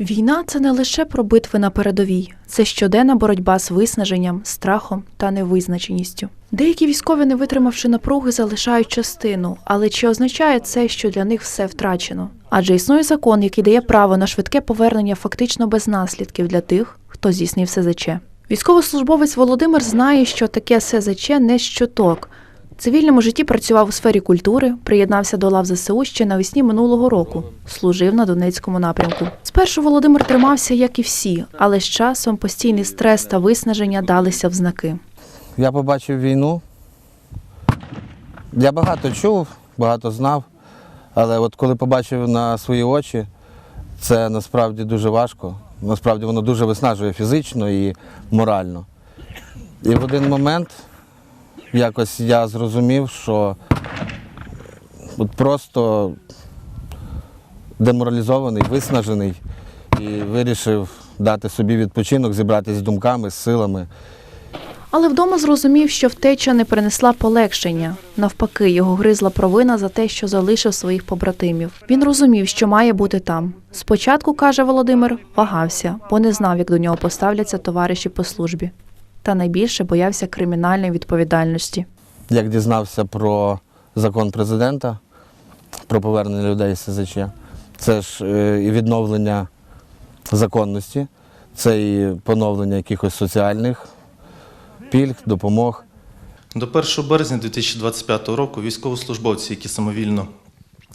Війна це не лише про битви на передовій, це щоденна боротьба з виснаженням, страхом та невизначеністю. Деякі військові, не витримавши напруги, залишають частину, але чи означає це, що для них все втрачено? Адже існує закон, який дає право на швидке повернення фактично без наслідків для тих, хто здійснив СЗЧ. Військовослужбовець Володимир знає, що таке СЗЧ не щоток. Цивільному житті працював у сфері культури, приєднався до лав ЗСУ ще навесні минулого року. Служив на Донецькому напрямку. Спершу Володимир тримався, як і всі, але з часом постійний стрес та виснаження далися в знаки. Я побачив війну. Я багато чув, багато знав, але от коли побачив на свої очі, це насправді дуже важко. Насправді воно дуже виснажує фізично і морально. І в один момент якось я зрозумів, що от просто деморалізований, виснажений і вирішив дати собі відпочинок, зібратися з думками, з силами. Але вдома зрозумів, що втеча не принесла полегшення. Навпаки, його гризла провина за те, що залишив своїх побратимів. Він розумів, що має бути там. Спочатку, каже Володимир, вагався, бо не знав, як до нього поставляться товариші по службі. Та найбільше боявся кримінальної відповідальності. як дізнався про закон президента про повернення людей з СЗЧ, це ж е, і відновлення законності, це і поновлення якихось соціальних пільг, допомог. До 1 березня 2025 року військовослужбовці, які самовільно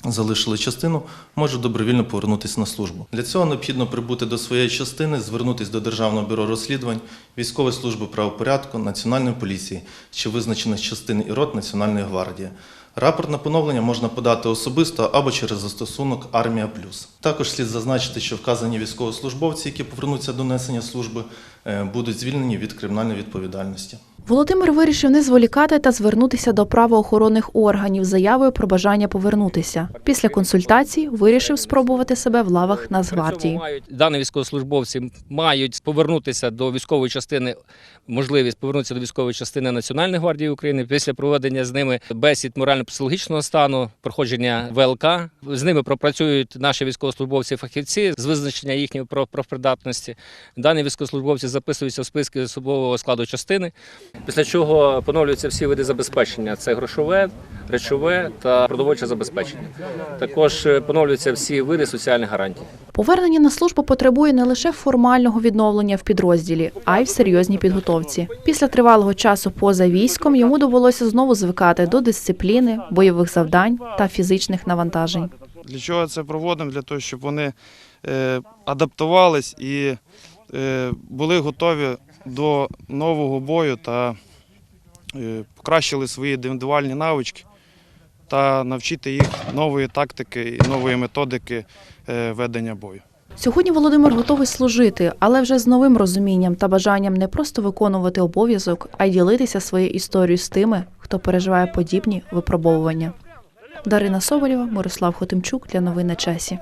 залишили частину, можуть добровільно повернутися на службу. Для цього необхідно прибути до своєї частини, звернутися до Державного бюро розслідувань, військової служби правопорядку, Національної поліції чи визначених частин і рот Національної гвардії. Рапорт на поновлення можна подати особисто або через застосунок Армія Плюс. Також слід зазначити, що вказані військовослужбовці, які повернуться до несення служби, е, будуть звільнені від кримінальної відповідальності. Володимир вирішив не зволікати та звернутися до правоохоронних органів з заявою про бажання повернутися. Після консультацій вирішив спробувати себе в лавах Нацгвардії. дані військовослужбовці мають повернутися до військової частини, можливість повернутися до військової частини Національної гвардії України після проведення з ними бесід морально-психологічного стану, проходження ВЛК. З ними пропрацюють наші військовослужбовці фахівці з визначення їхньої правопридатності. Дані військовослужбовці записуються в списки особового складу частини. Після чого поновлюються всі види забезпечення: це грошове, речове та продовольче забезпечення. Також е, поновлюються всі види соціальних гарантій. Повернення на службу потребує не лише формального відновлення в підрозділі, а й в серйозній підготовці. Після тривалого часу поза військом йому довелося знову звикати до дисципліни, бойових завдань та фізичних навантажень. Для чого це проводимо? Для того, щоб вони е, адаптувались і е, були готові до нового бою та е, покращили свої індивідуальні навички та навчити їх нової тактики і нової методики е, ведення бою. Сьогодні Володимир готовий служити, але вже з новим розумінням та бажанням не просто виконувати обов'язок, а й ділитися своєю історією з тими, хто переживає подібні випробовування. Дарина Соболєва, Мирослав Хотимчук для новин на часі.